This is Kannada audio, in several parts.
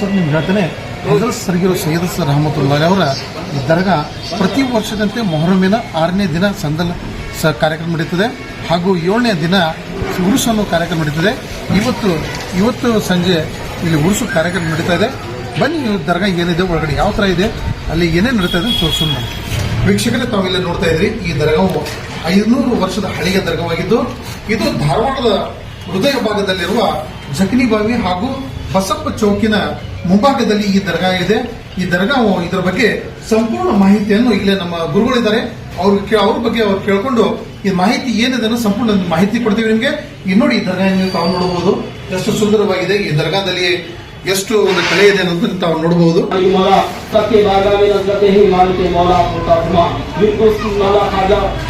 ಸರ್, ನಿಮ್ಗೆ ಹೇಳ್ತೇನೆ ಹಜರತ್ ಸರ್ಗಿರೋ ಸೈಯದ್ ಸರ್ ರಹಮತುಲ್ಲಾಹಿ ಅವರ ಈ ದರ್ಗಾ ಪ್ರತಿ ವರ್ಷದಂತೆ ಮೊಹರಮಿನ ಆರನೇ ದಿನ ಸಂದಲ್ ಸ ಕಾರ್ಯಕ್ರಮ ನಡೀತದೆ. ಹಾಗೂ ಏಳನೇ ದಿನ ಉರುಸು ಅನ್ನೋ ಕಾರ್ಯಕ್ರಮ ನಡೀತದೆ. ಇವತ್ತು ಇವತ್ತು ಸಂಜೆ ಇಲ್ಲಿ ಉರುಸು ಕಾರ್ಯಕ್ರಮ ನಡೀತಾ ಇದೆ. ಬನ್ನಿ ದರ್ಗಾ ಏನಿದೆ, ಒಳಗಡೆ ಯಾವ ಥರ ಇದೆ, ಅಲ್ಲಿ ಏನೇನು ನಡೀತಾ ಇದೆ ತೋರಿಸೋಣ. ವೀಕ್ಷಕರೇ, ತಾವು ಇಲ್ಲಿ ನೋಡ್ತಾ ಇದ್ರಿ, ಈ ದರ್ಗಾವು ಐನೂರು ವರ್ಷದ ಹಳೆಯ ದರ್ಗವಾಗಿದ್ದು, ಇದು ಧಾರವಾಡದ ಹೃದಯ ಭಾಗದಲ್ಲಿರುವ ಜಕನಿ ಬಾವಿ ಹಾಗೂ ಬಸಪ್ಪ ಚೌಕಿನ ಮುಂಭಾಗದಲ್ಲಿ ಈ ದರ್ಗಾ ಇದೆ. ಈ ದರ್ಗಾ ಇದರ ಬಗ್ಗೆ ಸಂಪೂರ್ಣ ಮಾಹಿತಿಯನ್ನು ಇಲ್ಲೇ ನಮ್ಮ ಗುರುಗಳಿದ್ದಾರೆ ಅವ್ರ ಅವ್ರ ಬಗ್ಗೆ ಅವ್ರು ಕೇಳ್ಕೊಂಡು ಈ ಮಾಹಿತಿ ಏನಿದೆ ಸಂಪೂರ್ಣ ಮಾಹಿತಿ ಕೊಡ್ತೀವಿ ನಿಮಗೆ. ಈ ನೋಡಿ ಈ ದರ್ಗಾ ತಾವು ನೋಡಬಹುದು ಎಷ್ಟು ಸುಂದರವಾಗಿದೆ ಈ ದರ್ಗಾದಲ್ಲಿ ಎಷ್ಟು ಒಂದು ಕಲೆ ಇದೆ ಅನ್ನೋದನ್ನು ತಾವು ನೋಡಬಹುದು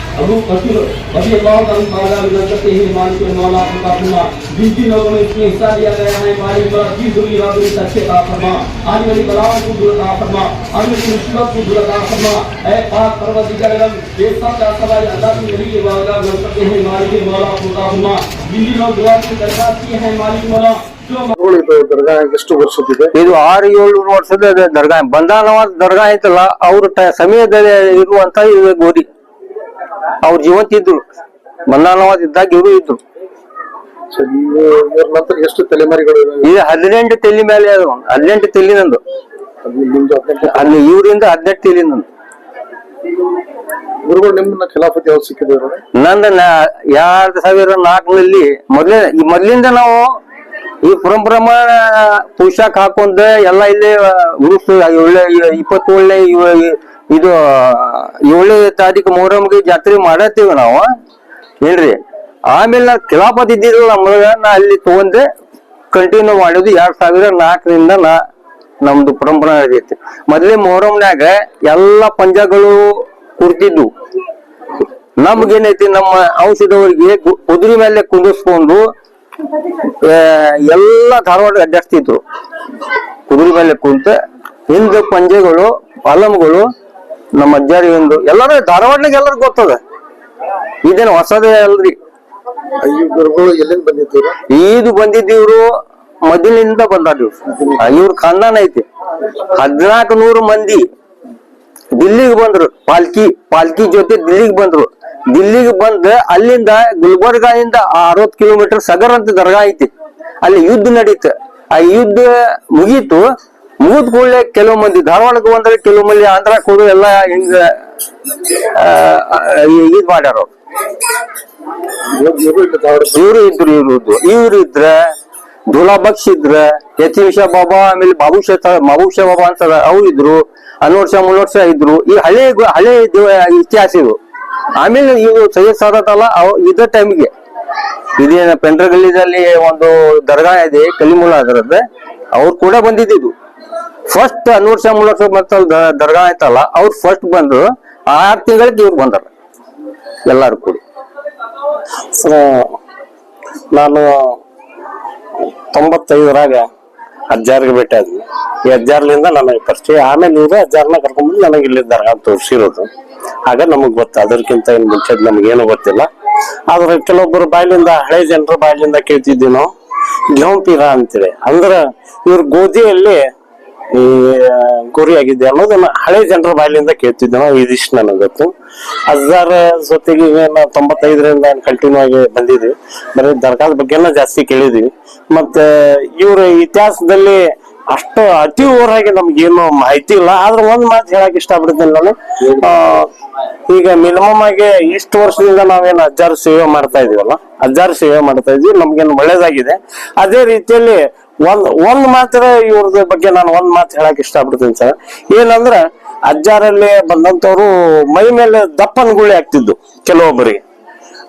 सबके बारगाह में नजरते ही मालिक मौला मुताफमा बिल्कुल मौला खाजा अबू बशीर अभी अल्लाह का बारगाह में नजरते ही मालिक मौला मुताफमा जिन जिन लोगों ने इसमें हिस्सा लिया गया है मालिक मौला की दुरी राबरी सच्चे का फरमा आने वाली बलाओं को दूर का फरमा आने वाली मुश्किलों को दूर का फरमा ऐ पाक परवरदिगार आलम ये सब का सवाल अल्लाह की नबी के बारगाह में नजरते ही मालिक मौला मुताफमा जिन जिन लोग दुआ की दरखास्त की है मालिक मौला जो ಇದು ದರ್ಗಾ ಎಷ್ಟು ವರ್ಷದಿದೆ ಇದು ಆರು ಏಳು ವರ್ಷದ ದ- ದರ್ಗಾ ಬಂಧಾನವಾದ ದರ್ಗಾ ಐತಲ್ಲ ಅವ್ರ ಟ- ಸಮಯದಲ್ಲಿ ಇರುವಂತ ಇದು ಗೋಧಿ ಅವ್ರ ಜೀವಂತ ಇದ್ರು. ಬಂಧಾನವಾದ ಇದ್ದಾಗ ಇವರು ಇದ್ರು. ನಂತರ ಎಷ್ಟು ತಲೆಮಾರಿಗಳು? ಇದು ಹದಿನೆಂಟು ತಲೆ ಮೇಲೆ ಅದು. ಹದಿನೆಂಟು ತಲೆ ನಂದು. ಅಲ್ಲಿ ಇವರಿಂದ ಹದಿನೆಂಟು ತೆಲಿ ನಂದು. ಗುರುಗಳು ನಿಮ್ಮನ್ನ ಖಿಲಾಫತ್ ಯಾವ್ದು ಸಿಕ್ಕಿದ್ರು ನಂದ ಎರಡ್ ಸಾವಿರ ನಾಲ್ಕರಲ್ಲಿ ಮೊದ್ಲೇ ಈ ಮೊದ್ಲಿಂದ ನಾವು ಈ ಪರಂಪರಮ ಪೋಷಾಕ್ ಹಾಕೊಂಡ ಎಲ್ಲಾ ಇಲ್ಲಿ ಉರುಸು ಒಳ್ಳೆ ಇಪ್ಪತ್ತೇಳನೇ ಇದು, ಏಳನೇ ತಾರೀಕು ಮೊಹರಂಗೆ ಜಾತ್ರೆ ಮಾಡತ್ತೀವಿ ನಾವು. ಏನ್ರಿ ಆಮೇಲೆ ನಾ ಖಿಲಾಫತ್ ಇದ್ದಿದ್ರು ನಮ್ಗ ನಾ ಅಲ್ಲಿ ತಗೊಂಡೆ. ಕಂಟಿನ್ಯೂ ಮಾಡಿದ್ದು ಎರಡ್ ಸಾವಿರ ನಾಲ್ಕರಿಂದ ನಾ ನಮ್ದು ಪರಂಪರೆ ನಡೆದೈತಿ ಮೊದ್ಲೇ ಮೊಹರಂನ್ಯಾಗ ಎಲ್ಲ ಪಂಜಗಳು ಕುರ್ತಿದ್ವು. ನಮ್ಗೇನೈತಿ, ನಮ್ಮ ಔಷಧವರಿಗೆ ಕುದುರೆ ಮೇಲೆ ಕುಂದಿಸ್ಕೊಂಡು ಎಲ್ಲ ಧಾರವಾಡ ಅಡ್ಡಾಡ್ತಿದ್ರು. ಕುದುರೆ ಮೇಲೆ ಕುಂತ, ಹಿಂದ ಪಂಜೆಗಳು ಅಲಮ್ಗಳು ನಮ್ಮ ಅಜ್ಜಾರಿ ಒಂದು ಎಲ್ಲಾರು ಧಾರವಾಡನಾಗ ಎಲ್ಲರಿಗೂ ಗೊತ್ತದ? ಇದೇನು ಹೊಸದೇ ಅಲ್ರಿ. ಗುರುಗಳು ಎಲ್ಲಿಂದ ಬಂದಿದ್ದೀರಾ? ಬಂದಿದ್ದೀವ್ರು ಮೊದಲಿನಿಂದ ಬಂದಾರ ಇವ್ರ. ಖಾನ್ದಾನ ಐತಿ. ಹದಿನಾಲ್ಕು ನೂರು ಮಂದಿ ದಿಲ್ಲಿಗೆ ಬಂದ್ರು. ಪಾಲ್ಕಿ ಪಾಲ್ಕಿ ಜೊತೆ ದಿಲ್ಲಿಗೆ ಬಂದ್ರು. ದಿಲ್ಲಿಗೆ ಬಂದ ಅಲ್ಲಿಂದ ಗುಲ್ಬರ್ಗಾದಿಂದ ಅರವತ್ ಕಿಲೋಮೀಟರ್ ಸಗರ್ ಅಂತ ದರ್ಗಾ ಐತಿ. ಅಲ್ಲಿ ಯುದ್ಧ ನಡೀತ. ಆ ಯುದ್ಧ ಮುಗೀತು. ಮುಗಿದ ಕೂಡಲೇ ಕೆಲವು ಮಂದಿ, ಧಾರವಾಡಕ್ಕೆ ಬಂದ್ರೆ ಕೆಲವು ಮಂದಿ ಆಂಧ್ರ ಹೋದ್ರು ಎಲ್ಲ ಹಿಂಗ ಇದ್ ಮಾಡ್ಯಾರ. ಇವ್ರು ಇದ್ರು ಇವ್ರು ಇದ್ರು ಇವ್ರು ಇದ್ರ ಇದ್ರೆ ಬಕ್ಷ್ ಇದ್ರ ಯತೀಶ ಬಾಬಾ, ಆಮೇಲೆ ಬಾಬುಷ ಬಾಬುಷ ಬಾಬಾ ಅಂತ ಅವ್ರು ಇದ್ರು ಹನ್ನೊಂದು ವರ್ಷ ಇದ್ರು. ಈ ಹಳೆ ಹಳೆ ಇತಿಹಾಸ ಇದು ಆಮೇಲೆ ಇವು ಸೈಯದ್ ಸಾದತ್ ಅಲ್ಲ ಇದ ಟೈಮ್ಗೆ ಇದೇನ ಪೆಂಡ್ರಗಲ್ಲಿದಲ್ಲಿ ಒಂದು ದರ್ಗಾ ಇದೆ ಕಲಿಮೂಲ ಅದರದ್ದು. ಅವ್ರು ಕೂಡ ಬಂದಿದ್ದು ಫಸ್ಟ್ ನೂರು ಸಾವಿರ ಮೂರು ಲಕ್ಷ ಮತ್ತ ದರ್ಗಾ ಆಯ್ತಲ್ಲ, ಅವ್ರು ಫಸ್ಟ್ ಬಂದು ಆರು ತಿಂಗಳಿಗೆ ಇವ್ರು ಬಂದಾರ. ಎಲ್ಲಾರು ಕೂಡಿ. ನಾನು ತೊಂಬತ್ತೈದರಾಗ ಅಜ್ಜಾರ್ಗೆ ಭೇಟಿ ಆದ್ವಿ. ಈ ಅಜ್ಜಾರ್ಲಿಂದ ನನಗೆ ಪರಿಚಯ, ಆಮೇಲೆ ಇವರು ಅಜ್ಜಾರ್ನ ಕರ್ಕೊಂಡ್ಬಂದು ನನಗೆ ಇಲ್ಲಿ ದರ್ಗಾ ತೋರಿಸಿರೋದು. ಆಗ ನಮಗ್ ಗೊತ್ತ ಅದಕ್ಕಿಂತ ಏನು ಮುಂಚೆ ನಮಗೇನು ಗೊತ್ತಿಲ್ಲ. ಆದ್ರೆ ಕೆಲವೊಬ್ಬರು ಬಾಯ್ಲಿಂದ, ಹಳೆ ಜನರ ಬಾಯ್ಲಿಂದ ಕೇಳ್ತಿದ್ವಿ ನಾವು ಅಂತೇಳಿ ಅಂದ್ರ ಇವ್ರ ಗೋಧಿಯಲ್ಲಿ ಈ ಗುರಿ ಆಗಿದೆ ಅನ್ನೋದನ್ನ ಹಳೆ ಜನರ ಬಾಯ್ಲಿಂದ ಕೇಳ್ತಿದ್ದೆ ಇದಿಷ್ಟು ನನಗೆ ಗೊತ್ತು. ಅಜ್ಜಾರ ಜೊತೆಗೆ ನಾವು ತೊಂಬತ್ತೈದರಿಂದ ಕಂಟಿನ್ಯೂ ಆಗಿ ಬಂದಿದ್ವಿ. ಬರೀ ದರ್ಗಾದ ಬಗ್ಗೆನ ಜಾಸ್ತಿ ಕೇಳಿದ್ವಿ. ಮತ್ತೆ ಇವ್ರ ಇತಿಹಾಸದಲ್ಲಿ ಅಷ್ಟು ಅತಿ ಓವರಾಗಿ ನಮ್ಗೇನು ಮಾಹಿತಿ ಇಲ್ಲ. ಆದ್ರೆ ಒಂದ್ ಮಾತು ಹೇಳಕ್ ಇಷ್ಟಪಡ್ತೀನಿ ನಾನು. ಆ, ಈಗ ಮಿನಿಮಮ್ ಆಗಿ ಇಷ್ಟು ವರ್ಷದಿಂದ ನಾವೇನು ಅಜ್ಜಾರು ಸೇವೆ ಮಾಡ್ತಾ ಇದೀವಲ್ಲ, ಅಜ್ಜಾರು ಸೇವೆ ಮಾಡ್ತಾ ಇದ್ವಿ, ನಮ್ಗೇನು ಒಳ್ಳೇದಾಗಿದೆ. ಅದೇ ರೀತಿಯಲ್ಲಿ ಒಂದ್ ಒಂದ್ ಮಾತ್ರ ಇವ್ರದ ಬಗ್ಗೆ ನಾನು ಒಂದ್ ಮಾತು ಹೇಳಕ್ ಇಷ್ಟಪಡ್ತೀನಿ ಸರ್. ಏನಂದ್ರ ಅಜ್ಜಾರಲ್ಲಿ ಬಂದಂತವ್ರು ಮೈ ಮೇಲೆ ದಪ್ಪನ ಗುಳಿ ಆಗ್ತಿದ್ದು ಕೆಲವೊಬ್ಬರಿಗೆ.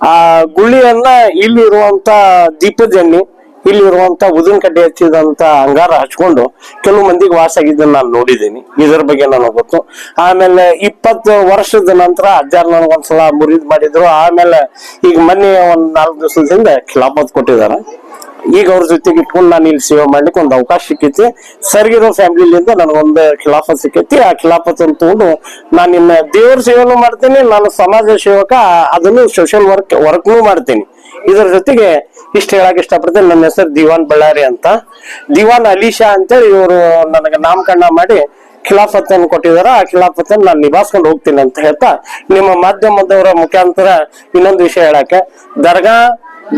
ಆ ಗುಳಿಯನ್ನ ಇಲ್ಲಿ ಇರುವಂತ ಇಲ್ಲಿ ಇರುವಂತ ಉದಿನ ಕಡ್ಡಿ ಹಚ್ಚಿದಂತ ಅಂಗಾರ ಹಚ್ಕೊಂಡು ಕೆಲವು ಮಂದಿಗೆ ವಾಸ ಆಗಿದ್ದನ್ನ ನಾನು ನೋಡಿದ್ದೀನಿ. ಇದ್ರ ಬಗ್ಗೆ ನನಗೆ ಗೊತ್ತು. ಆಮೇಲೆ ಇಪ್ಪತ್ತು ವರ್ಷದ ನಂತರ ಅಜ್ಜಾರ್ ನನಗೊಂದ್ಸಲ ಮುರಿದ್ ಮಾಡಿದ್ರು. ಆಮೇಲೆ ಈಗ ಮೊನ್ನೆ ಒಂದ್ ನಾಲ್ಕು ದಿವಸದಿಂದ ಖಿಲಾಫತ್ ಕೊಟ್ಟಿದ್ದಾರೆ. ಈಗ ಅವ್ರ ಜೊತೆಗೆ ಇಟ್ಕೊಂಡು ನಾನು ಇಲ್ಲಿ ಸೇವೆ ಮಾಡ್ಲಿಕ್ಕೆ ಒಂದು ಅವಕಾಶ ಸಿಕ್ಕೈತಿ. ಸರ್ಗಿರೋ ಫ್ಯಾಮಿಲಿಯಿಂದ ನನಗೊಂದು ಖಿಲಾಫತ್ ಸಿಕ್ಕೈತಿ. ಆ ಖಿಲಾಫತ್ ಅಂತ ತಗೊಂಡು ನಾನು ಇನ್ನ ದೇವ್ರ ಸೇವೆನೂ ಮಾಡ್ತೀನಿ. ನಾನು ಸಮಾಜ ಸೇವಕ, ಅದನ್ನು ಸೋಷಿಯಲ್ ವರ್ಕ್ ವರ್ಕ್ನು ಮಾಡ್ತೀನಿ. ಇದರ ಜೊತೆಗೆ ಇಷ್ಟ ಹೇಳಕ್ ಇಷ್ಟಪಡ್ತೇನೆ ನನ್ನ ಹೆಸರು ದಿವಾನ್ ಬಳ್ಳಾರಿ ಅಂತ. ದಿವಾನ್ ಅಲಿಶಾ ಅಂತೇಳಿ ಇವರು ನನಗೆ ನಾಮಕರಣ ಮಾಡಿ ಖಿಲಾಫತ್ತನ್ನು ಕೊಟ್ಟಿದಾರ ಆ ಖಿಲಾಫತ್ತನ್ನು ನಾನು ನಿಭಾಯಿಸ್ಕೊಂಡು ಹೋಗ್ತೀನಿ ಅಂತ ಹೇಳ್ತಾ ನಿಮ್ಮ ಮಾಧ್ಯಮದವರ ಮುಖಾಂತರ ಇನ್ನೊಂದು ವಿಷಯ ಹೇಳಕ್ಕೆ. ದರ್ಗಾ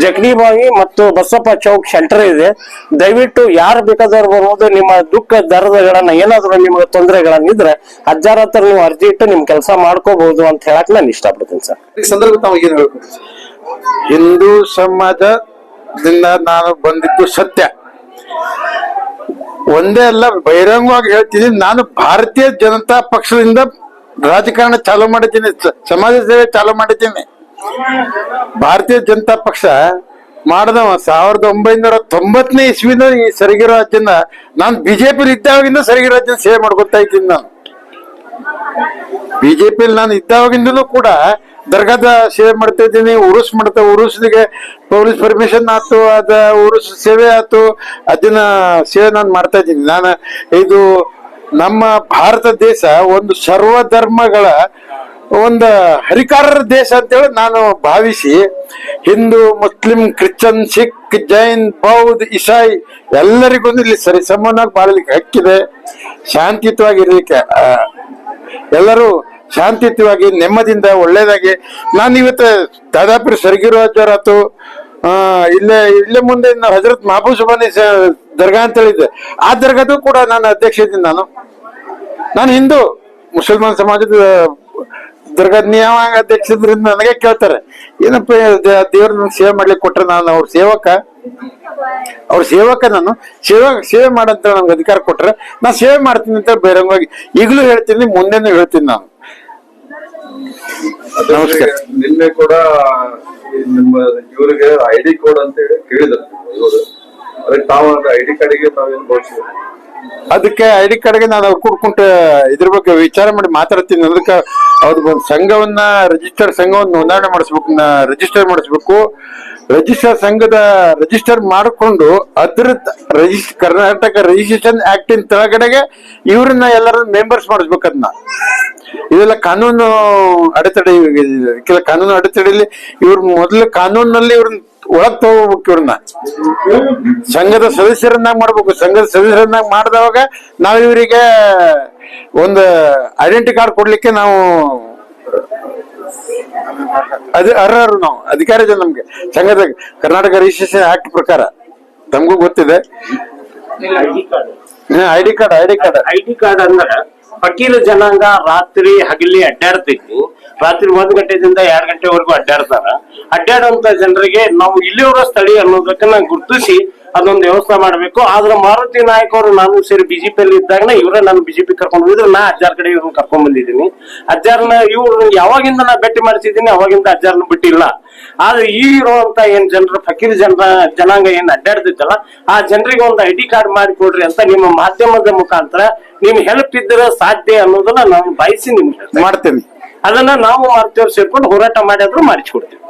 ಜಗಡಿಬಾವಿ ಮತ್ತು ಬಸಪ್ಪ ಚೌಕ್ ಶೆಲ್ಟರ್ ಇದೆ. ದಯವಿಟ್ಟು ಯಾರು ಬೇಕಾದವ್ರು ಬರ್ಬೋದು. ನಿಮ್ಮ ದುಃಖ, ದರದಗಳನ್ನ ಏನಾದ್ರು ನಿಮ್ಗೆ ತೊಂದರೆಗಳನ್ನಿದ್ರೆ ಅಜ್ಜಾರ ಹತ್ರ ನೀವು ಅರ್ಜಿ ಇಟ್ಟು ನಿಮ್ ಕೆಲಸ ಮಾಡ್ಕೋಬಹುದು ಅಂತ ಹೇಳಕ್ ನಾನು ಇಷ್ಟಪಡ್ತೀನಿ ಸರ್. ಈ ಸಂದರ್ಭ ತಾವು ಏನ್ ಹಿಂದೂ ಸಮಾಜದಿಂದ ನಾನು ಬಂದಿದ್ದು ಸತ್ಯ. ಒಂದೇ ಅಲ್ಲ, ಬಹಿರಂಗವಾಗಿ ಹೇಳ್ತೀನಿ, ನಾನು ಭಾರತೀಯ ಜನತಾ ಪಕ್ಷದಿಂದ ರಾಜಕಾರಣ ಚಾಲೂ ಮಾಡಿದ್ದೀನಿ ಸಮಾಜ ಸೇವೆ ಚಾಲೂ ಮಾಡಿದ್ದೀನಿ. ಭಾರತೀಯ ಜನತಾ ಪಕ್ಷ ಮಾಡಿದ ಸಾವಿರದ ಒಂಬೈನೂರ ತೊಂಬತ್ತನೇ ಇಸ್ವಿನ ಈ ಸರಿಗಿರೋ ರಾಜ್ಯನ ನಾನು ಬಿಜೆಪಿ ಇದ್ದಾವಾಗಿಂದ ರಾಜ್ಯನ ಸೇವೆ ಮಾಡ್ಕೊತಾ ಇದ್ದೀನಿ ನಾನು. ಬಿಜೆಪಿಲಿ ನಾನು ಇದ್ದಾವಾಗಿಂದಲೂ ಕೂಡ ದರ್ಗಾದ ಸೇವೆ ಮಾಡ್ತಾ ಇದ್ದೀನಿ, ಉರುಸ್ ಮಾಡ್ತಾ ಉರುಸ್ಗೆ ಪೊಲೀಸ್ ಪರ್ಮಿಷನ್ ಆಯ್ತು, ಅದ ಉರುಸ್ ಸೇವೆ ಆಯ್ತು ಅದನ್ನ ಸೇವೆ ನಾನು ಮಾಡ್ತಾ ಇದ್ದೀನಿ. ನಾನು ಇದು ನಮ್ಮ ಭಾರತ ದೇಶ ಒಂದು ಸರ್ವ ಧರ್ಮಗಳ ಒಂದು ಹರಿಕಾರರ ದೇಶ ಅಂತೇಳಿ ನಾನು ಭಾವಿಸಿ, ಹಿಂದೂ, ಮುಸ್ಲಿಂ ಕ್ರಿಶ್ಚನ್ ಸಿಖ್, ಜೈನ್, ಬೌದ್ಧ, ಇಸಾಯಿ ಎಲ್ಲರಿಗೂ ಇಲ್ಲಿ ಸರಿ ಸಮನಾಗಿ ಬಾಳಲಿಕ್ಕೆ ಹಕ್ಕಿದೆ. ಶಾಂತಿಯುತವಾಗಿರ್ಲಿಕ್ಕೆ ಎಲ್ಲರೂ ಶಾಂತಿಯುತವಾಗಿ ನೆಮ್ಮದಿಯಿಂದ ಒಳ್ಳೇದಾಗಿ ನಾನು ಇವತ್ತು ದಾದಾಪುರ ಆ, ಇಲ್ಲೇ ಇಲ್ಲೇ ಮುಂದೆ ನಾವು ಹಜರತ್ ಮಹಬೂಬ್ ಸುಬಾನಿ ದರ್ಗಾ ಅಂತ ಹೇಳಿದ್ದೆ ಆ ದರ್ಗಾದು ಕೂಡ ನಾನು ಅಧ್ಯಕ್ಷ ಇದ್ದೀನಿ ನಾನು. ನಾನು ಹಿಂದೂ ಮುಸಲ್ಮಾನ್ ಸಮಾಜದ ದರ್ಗಾದ ನಿಯಮ ಅಧ್ಯಕ್ಷದ್ರಿಂದ ನನಗೆ ಕೇಳ್ತಾರೆ. ಏನಪ್ಪ ದೇವ್ರ ಸೇವೆ ಮಾಡ್ಲಿಕ್ಕೆ ಕೊಟ್ರೆ ನಾನು ಅವ್ರ ಸೇವಕ? ಅವ್ರ ಸೇವಕ ನಾನು. ಸೇವೆ ಸೇವೆ ಮಾಡಂತ ನಮ್ಗೆ ಅಧಿಕಾರ ಕೊಟ್ರೆ ನಾನು ಸೇವೆ ಮಾಡ್ತೀನಿ ಅಂತ ಬೇರೆ ಈಗಲೂ ಹೇಳ್ತೀನಿ ಮುಂದೆನೂ ಹೇಳ್ತೀನಿ ನಾನು. ನಮಸ್ಕಾರ. ನಿನ್ನೆ ಕೂಡ ನಿಮ್ಮ ಇವರಿಗೆ ಐ ಡಿ ಕೋಡ್ ಅಂತ ಹೇಳಿ ಕೇಳಿದ್ರು ಇವರು. ಅದಕ್ಕೆ ತಾವು ಐ ಡಿ ಕಾರ್ಡಿಗೆ ತಾವೇನು ಘೋಷಿಸಿದ್ರು? ಅದಕ್ಕೆ ಐ ಡಿ ಕಾರ್ಡ್ಗೆ ನಾನು ಅವ್ರು ಕುಡ್ಕೊಂತ ಇದ್ರ ಬಗ್ಗೆ ವಿಚಾರ ಮಾಡಿ ಮಾತಾಡ್ತೀನಿ ಅದಕ್ಕೆ ಅವ್ರಿಗೆ ಒಂದು ಸಂಘವನ್ನ ರಿಜಿಸ್ಟರ್ ಸಂಘವನ್ನು ನೋಂದಣಿ ಮಾಡಿಸ್ಬೇಕು ರಿಜಿಸ್ಟರ್ ಮಾಡಿಸ್ಬೇಕು. ರಿಜಿಸ್ಟರ್ ಸಂಘದ ರಿಜಿಸ್ಟರ್ ಮಾಡಿಕೊಂಡು ಅದ್ರ ರಿಜಿಸ್ ಕರ್ನಾಟಕ ರಿಜಿಸ್ಟ್ರೇಷನ್ ಆಕ್ಟ್ ಇನ್ ಕೆಳಗಡೆಗೆ ಇವ್ರನ್ನ ಎಲ್ಲರೂ ಮೆಂಬರ್ಸ್ ಮಾಡಿಸ್ಬೇಕು ಅದನ್ನ ಇದೆಲ್ಲ ಕಾನೂನು ಅಡೆತಡೆ ಕೆಲ ಕಾನೂನು ಅಡೆತಡೆಯಲ್ಲಿ ಇವ್ರ ಮೊದಲು ಕಾನೂನಲ್ಲಿ ಇವ್ರನ್ನ ಒಳಗ್ ತಗೋಬೇಕು ಇವ್ರನ್ನ. ಸಂಘದ ಸದಸ್ಯರನ್ನಾಗಿ ಮಾಡ್ಬೇಕು. ಸಂಘದ ಸದಸ್ಯರನ್ನಾಗಿ ಮಾಡಿದವಾಗ ನಾವು ಇವರಿಗೆ ಒಂದು ಐಡೆಂಟಿ ಕಾರ್ಡ್ ಕೊಡ್ಲಿಕ್ಕೆ ನಾವು ಅದ ಅರ್ಹರು ನಾವು ಅಧಿಕಾರ ಇದೆ ನಮ್ಗೆ. ಸಂಘದ ಕರ್ನಾಟಕ ರಿಜಿಸ್ಟ್ರೇಷನ್ ಆಕ್ಟ್ ಪ್ರಕಾರ. ತಮಗೂ ಗೊತ್ತಿದೆ. ID card ID card ID card ಅಂದ್ರೆ ಫಕೀರ ಜನಾಂಗ ರಾತ್ರಿ ಹಗಲಿ ಅಡ್ಡಾಡ್ತಿತ್ತು. ರಾತ್ರಿ ಒಂದ್ ಗಂಟೆದಿಂದ ಎರಡ್ ಗಂಟೆವರೆಗೂ ಅಡ್ಡಾಡ್ತಾರ. ಅಡ್ಡಾಡುವಂತ ಜನರಿಗೆ ನಾವು ಇಲ್ಲಿಯವರ ಸ್ಥಳೀಯ ಅನ್ನೋದಕ್ಕನ್ನ ಗುರುತಿಸಿ ಅದೊಂದು ವ್ಯವಸ್ಥೆ ಮಾಡ್ಬೇಕು. ಆದ್ರೆ ಮಾರುತಿ ನಾಯಕ್ ಅವರು ನಾನು ಸೇರಿ ಬಿಜೆಪಿಯಲ್ಲಿ ಇದ್ದಾಗ ಇವರೇ ನಾನು ಬಿಜೆಪಿ ಕರ್ಕೊಂಡು ಹೋಗಿದ್ರು. ನಾ ಅಜ್ಜಾರ್ ಕಡೆ ಇವ್ರನ್ನ ಕರ್ಕೊಂಡ್ ಬಂದಿದ್ದೀನಿ. ಅಜ್ಜಾರ್ನ ಇವ್ರು ಯಾವಾಗಿಂದ ನಾ ಭೇಟಿ ಮಾಡಿಸಿದ್ದೀನಿ ಅವಾಗಿಂದ ಅಜ್ಜಾರ್ನ ಬಿಟ್ಟಿಲ್ಲ. ಆದ್ರೆ ಈ ಇರುವಂತ ಏನ್ ಜನರ ಫಕೀರ್ ಜನರ ಜನಾಂಗ ಏನ್ ಅಡ್ಡಾಡ್ತಿದ್ದಲ್ಲ ಆ ಜನರಿಗೆ ಒಂದು ಐ ಡಿ ಕಾರ್ಡ್ ಮಾಡಿ ಕೊಡ್ರಿ ಅಂತ ನಿಮ್ಮ ಮಾಧ್ಯಮದ ಮುಖಾಂತರ ನಿಮ್ ಹೆಲ್ಪ್ ಇದ್ರೆ ಸಾಧ್ಯ ಅನ್ನೋದನ್ನ ನಾವು ಬಯಸಿ ನಿಮ್ಗೆ ಮಾಡ್ತೇವೆ ಮಾಡ್ತೇನೆ. ಅದನ್ನ ನಾವು ಮಾರ್ತೇವ್ರು ಸೇರ್ಕೊಂಡು ಹೋರಾಟ ಮಾಡಿದ್ರು ಮಾಡಿಸ್ಕೊಡ್ತೀವಿ.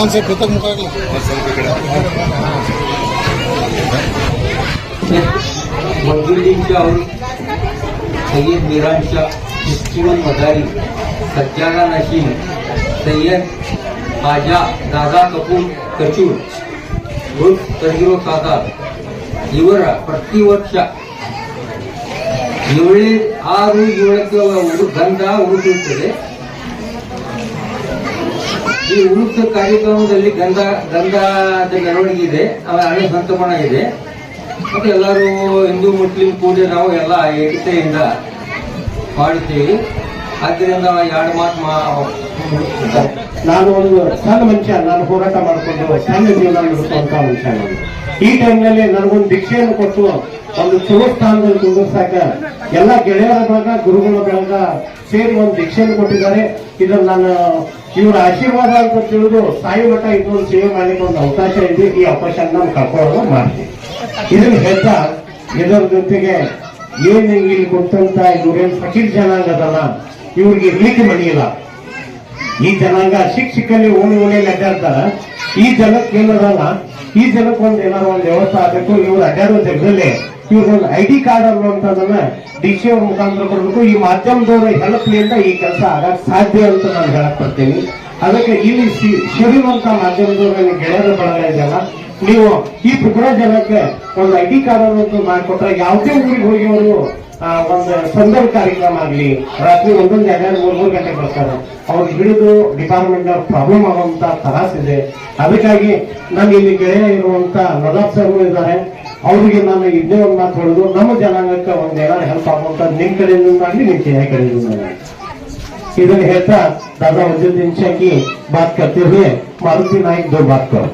ಒಂದ್ ಸ್ವಲ್ಪ ಎತ್ತಕ್ ಮುಖ ಆಗ್ಲಿ. मंजुरींच्या सय्यद मीरांच्या मुस्लिम मदारी सज्जादा नशीन सय्यद खाजा दादा कपूर ಕಚೂರ್ ತಗಿರೋ ಸಾದಾರ್ ಇವರ ಪ್ರತಿ ವರ್ಷ ಏಳೇ ಆರು ಏಳಕ್ಕೆ ಉಡು ಗಂಧ ಉಡುತ್ತಿರುತ್ತದೆ ಈ ಉರುಸ ಕಾರ್ಯಕ್ರಮದಲ್ಲಿ ಗಂಧ, ಗಂಧದ ಮೆರವಣಿಗೆ ಇದೆ. ಅವರ ಹಳೆ ಸಂತಮಣ ಇದೆ. ಮತ್ತೆ ಎಲ್ಲರೂ ಹಿಂದೂ ಮುಸ್ಲಿಂ ಕೂಡಿ ನಾವು ಎಲ್ಲ ಏಕತೆಯಿಂದ ಮಾಡುತ್ತೇವೆ. ಆದ್ದರಿಂದ ಎರಡು ಮಾತು ನಾನು ಒಂದು ಸಣ್ಣ ಮನುಷ್ಯ, ನಾನು ಹೋರಾಟ ಮಾಡಿಕೊಂಡು ಸಣ್ಣ ಜೀವನ ನಡೆಸುವಂತ ಮನುಷ್ಯ ನಾನು. ಈ ಟೈಮ್ನಲ್ಲಿ ನನಗೊಂದು ದೀಕ್ಷೆಯನ್ನು ಕೊಟ್ಟು ಒಂದು ಶುಭ ಸ್ಥಾನದಲ್ಲಿ ಕುಂದಿರ್ಸಾಕ ಎಲ್ಲ ಗೆಳೆಯರ ಬಳಗ, ಗುರುಗಳ ಬಳಗ ಸೇರಿ ಒಂದು ದೀಕ್ಷೆಯನ್ನು ಕೊಟ್ಟಿದ್ದಾರೆ. ಇದನ್ನು ನಾನು ಇವರ ಆಶೀರ್ವಾದ ಅಂತ ತಿಳಿದು ಸಾಯಿ ಮಠ ಇದೊಂದು ಸೇವೆ ಮಾಡಲಿಕ್ಕೆ ಒಂದು ಅವಕಾಶ ಇದೆ. ಈ ಅವಕಾಶ ನಾನು ಕಳ್ಕೊಳ್ಳೋದು ಮಾಡ್ತೀನಿ. ಇದನ್ನ ಹೆದ್ದ ಇದರ ಜೊತೆಗೆ ಏನ್ ಇಲ್ಲಿ ಕೊಟ್ಟಂತ ಇವ್ರೇನ್ ಫಕೀರ್ ಜನಾಂಗ ಅದಲ್ಲ, ಇವ್ರಿಗೆ ಇರ್ಲಿಕ್ಕೆ ಮನೆಯಿಲ್ಲ ಈ ಜನಾಂಗ ಶಿಕ್ಷಕಲ್ಲಿ ಓಣಿ ಓಣಿಯಲ್ಲಿ ಅಡ್ಡಾಡ್ತಾರ ಈ ಜನಕ್ಕೆ ಏನದಲ್ಲ ಈ ಜನಕ್ಕೆ ಒಂದು ಏನಾದ್ರು ಒಂದು ವ್ಯವಸ್ಥೆ ಆಗಬೇಕು, ಇವ್ರು ಅಡ್ಡಾಡೋ ಜಗದಲ್ಲಿ ಇವ್ರೊಂದು ಐ ಡಿ ಕಾರ್ಡ್ ಅನ್ನುವಂಥದ್ದನ್ನ ಡಿ ಸಿ ಮುಖಾಂತರ ಕೊಡಬೇಕು. ಈ ಮಾಧ್ಯಮದವರ ಹೆಲ್ಪ್ಲಿಂದ ಈ ಕೆಲಸ ಆಗಕ್ ಸಾಧ್ಯ ಅಂತ ನಾನು ಹೇಳಕ್ ಬರ್ತೀನಿ. ಅದಕ್ಕೆ ಇಲ್ಲಿ ಸಿ- ಸೇರಿರುವಂತ ನನಗೆ ಗೆಳೆಯರ ಬಳಗ ಇದೆಯಲ್ಲ ನೀವು ಈ ಪುಕ್ರ ಜನಕ್ಕೆ ಒಂದು ಐ ಡಿ ಕಾರ್ಡ್ ಅನ್ನೋದು ಮಾಡಿಕೊಟ್ರೆ ಯಾವುದೇ ಊರಿಗೆ ಹೋಗಿ ಅವರು ಒಂದು ಸಂದರ್ಭ ಕಾರ್ಯಕ್ರಮ ಆಗಲಿ ರಾತ್ರಿ ಒಂದೊಂದು ಎರಡೆರಡು ಮೂರು ಮೂರು ಗಂಟೆ ಬರ್ತಾರೆ ಅವ್ರಿಗೆ ಹಿಡಿದು ಡಿಪಾರ್ಟ್ಮೆಂಟ್ ಅವ್ರ ಪ್ರಾಬ್ಲಮ್ ಆಗುವಂತ ತರಾಸ್ ಇದೆ ಅದಕ್ಕಾಗಿ ನಾನು ಇಲ್ಲಿ ಗೆಳೆಯ ಇರುವಂತ ನದಾಬ್ ಸರ್ ಇದ್ದಾರೆ ಅವರಿಗೆ ನಾನು ಇದೇ ಒಂದು ಮಾತು ಹೇಳುದು ನಮ್ಮ ಜನಾಂಗಕ್ಕೆ ಒಂದ್ ಏನಾದ್ರು ಹೆಲ್ಪ್ ಆಗುವಂತ ನಿಮ್ ಕಡೆಯಿಂದ ಆಗಲಿ ನಿಮ್ ಕೆ ಕಡೆಯಿಂದ ಆಗಲಿ ಇದನ್ನ ಹೇಳ್ತಾ दादा वजुद्दीन शाह की बात करते हुए मारुति नाइक दो बात करो